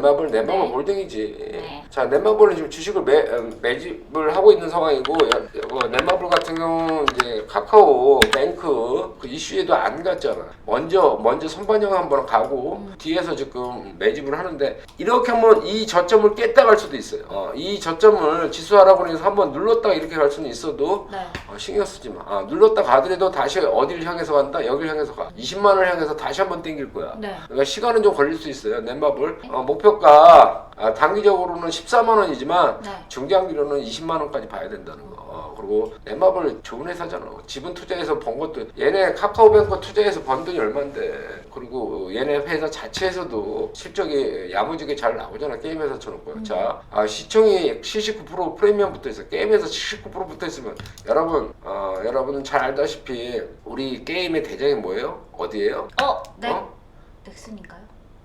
넷마블 넷마블 네. 홀딩이지. 네. 자 넷마블은 지금 주식을 매, 어, 매집을 하고 있는 상황이고 야- 어, 넷마블 같은 경우는 이제 카카오 뱅크 그 이슈에도 안 갔잖아. 먼저 먼저 선반영 한번 가고 뒤에서 지금 매집을 하는데 이렇게 하면 이 저점을 깼다 갈 수도 있어요. 어, 이 저점을 지수하라고 해서 한번 눌렀다가 이렇게 갈 수는 있어도 네. 어, 신경 쓰지 마. 아, 눌렀다 가더라도 다시 어디를 향해서 간다? 여기를 향해서 가. 20만 원을 향해서 다시 한번 땡길 거야. 네. 그러니까 시간은 좀 걸릴 수 있어요. 넷마블 어, 목표 가 아, 단기적으로는 14만 원이지만 네. 중장기로는 20만 원까지 봐야 된다는 거. 어, 그리고 넷마블 좋은 회사잖아. 지분 투자해서 번 것도 얘네 카카오뱅크 투자해서 번 돈이 얼만데. 그리고 얘네 회사 자체에서도 실적이 야무지게 잘 나오잖아. 게임 회사처럼. 음. 자, 아, 시청이 79% 프리미엄 붙어 있어. 게임에서 79% 붙어 있으면 여러분, 어, 여러분은 잘 알다시피 우리 게임의 대장이 뭐예요? 어디예요? 어, 네. 어? 넥슨인가요?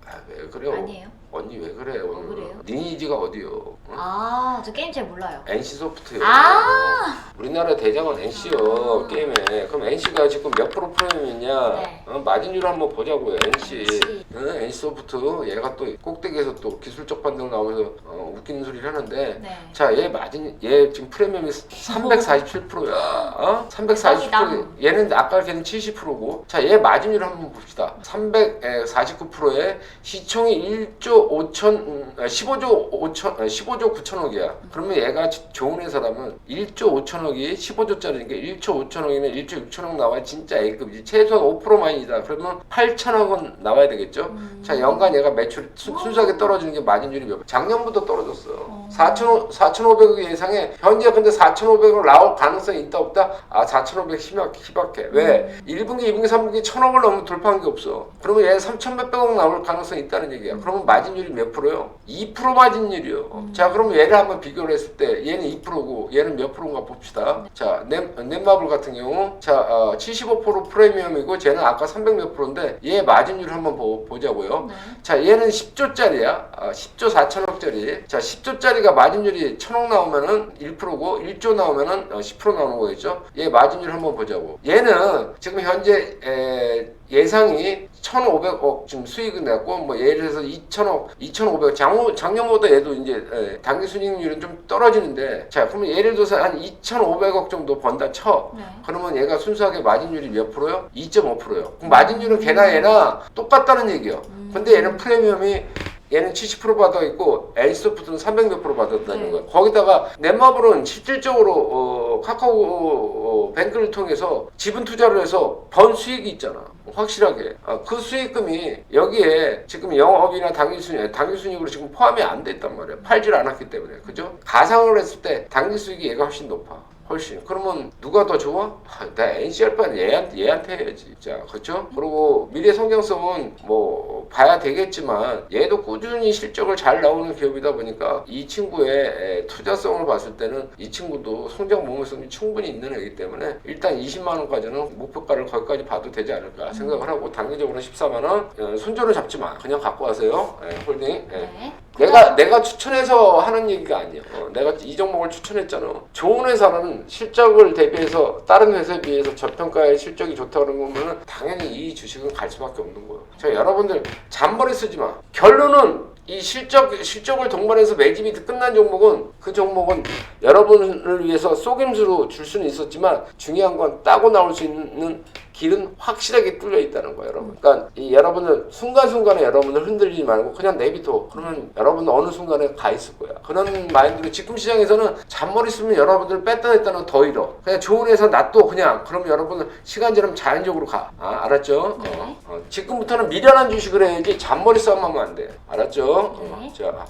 아, 왜 그래요? 아니에요. 언니 왜 그래 오늘? 그래요? 리니지가 어디요? 응? 아, 저 게임 잘 몰라요. NC 소프트요. 아! 우리나라 대장은 NC요 아. 게임에. 그럼 NC가 지금 몇 프로 프리미엄이냐? 네. 어, 마진율 한번 보자고요. NC. NC. 응? NC 소프트 얘가 또 꼭대기에서 또 기술적 반등 나오면서 어, 웃기는 소리를 하는데. 네. 자, 얘 마진, 얘 지금 프리미엄이 347%야. 어? 340%. 대박이다. 얘는 아까 걔는 70%고. 자, 얘 마진율 한번 봅시다. 349%에 시총이 1조 5천, 음, 아, 15조 5천, 아, 15조 9천억이야. 그러면 얘가 지- 좋은 회사라면 1조 5천억이 15조짜리니까 1조 5천억이면 1조 6천억 나와야 진짜 A급이지. 최소한 5% 마이다. 그러면 8천억은 나와야 되겠죠? 음. 자, 연간 얘가 매출 순, 순수하게 떨어지는 게 마진율이 몇 배? 작년부터 떨어졌어. 4천 4,500억 예상에 현재 근데 4,500을 나올 가능성이 있다 없다? 아, 4,500 희박, 희박해. 왜? 1분기, 2분기, 3분기 1,000억을 넘으면 돌파한 게 없어. 그러면 얘 3,100억 나올 가능성이 있다는 얘기야. 그러면 마진 율이 몇 프로요? 2% 마진율이요. 자, 그럼 얘를 한번 비교를 했을 때 얘는 2%고 얘는 몇 프로인가 봅시다. 자, 넷, 넷마블 같은 경우 자, 어, 75% 프리미엄이고 쟤는 아까 300 몇 프로인데 얘 마진율 한번 보, 보자고요. 네. 자, 얘는 10조짜리야. 아, 10조 4천억짜리. 자, 10조짜리가 마진율이 1천억 나오면은 1%고 1조 나오면은 어, 10% 나오는 거겠죠. 얘 마진율 한번 보자고. 얘는 지금 현재 에, 예상이 1,500억 지금 수익은 냈고 뭐 예를 들어서 2,000억, 2,500억 장, 작년보다 얘도 이제 에, 단기 순이익률은 좀 떨어지는데 자 그러면 예를 들어서 한 2,500억 정도 번다 쳐. 네. 그러면 얘가 순수하게 마진율이 몇 프로요? 2.5%요. 그럼 마진율은 걔나 얘나 똑같다는 얘기예요. 근데 얘는 프리미엄이 얘는 70% 받아 있고 엘소프트는 300몇 프로 받았다는 네. 거예요. 거기다가 넷마블은 실질적으로 어, 카카오 어, 뱅크를 통해서 지분 투자를 해서 번 수익이 있잖아. 확실하게 아, 그 수익금이 여기에 지금 영업이나 당기 순이익, 당기 순이익으로 지금 포함이 안돼 있단 말이야. 팔질 않았기 때문에 그죠? 가상을 했을 때 당기 수익이 얘가 훨씬 높아. 훨씬. 그러면 누가 더 좋아? 아, 나 NCR 바는 얘한테, 얘한테 해야지. 자, 그렇죠? 그리고 미래 성장성은 뭐 봐야 되겠지만 얘도 꾸준히 실적을 잘 나오는 기업이다 보니까 이 친구의 에, 투자성을 봤을 때는 이 친구도 성장 모멘성이 충분히 있는 애기 때문에 일단 20만 원까지는 목표가를 거기까지 봐도 되지 않을까 생각을 하고 단기적으로 14만 원 어, 손절을 잡지 마. 그냥 갖고 가세요. 예, 홀딩. 예. 네. 내가 내가 추천해서 하는 얘기가 아니야. 어, 내가 이 종목을 추천했잖아. 좋은 회사는 실적을 대비해서 다른 회사에 비해서 저평가의 실적이 좋다 그런 거면은 당연히 이 주식은 갈 수밖에 없는 거예요. 자 여러분들 잔머리 쓰지 마. 결론은 이 실적 실적을 동반해서 매집이 끝난 종목은 그 종목은 여러분을 위해서 속임수로 줄 수는 있었지만 중요한 건 따고 나올 수 있는 길은 확실하게 뚫려 있다는 거예요, 여러분. 그러니까 이 여러분은 순간순간에 여러분을 흔들리지 말고 그냥 내비둬. 그러면 여러분은 어느 순간에 가 있을 거야. 그런 마인드로 지금 시장에서는 잔머리 쓰면 여러분들 뺐다 냈다는 더 잃어. 그냥 좋은 회사 놔둬 그냥. 그러면 여러분은 시간 지나면 자연적으로 가. 아, 알았죠? 네. 어, 어. 지금부터는 미련한 주식을 해야지 잔머리 싸움하면 안 돼. 알았죠? 어, 네. 자.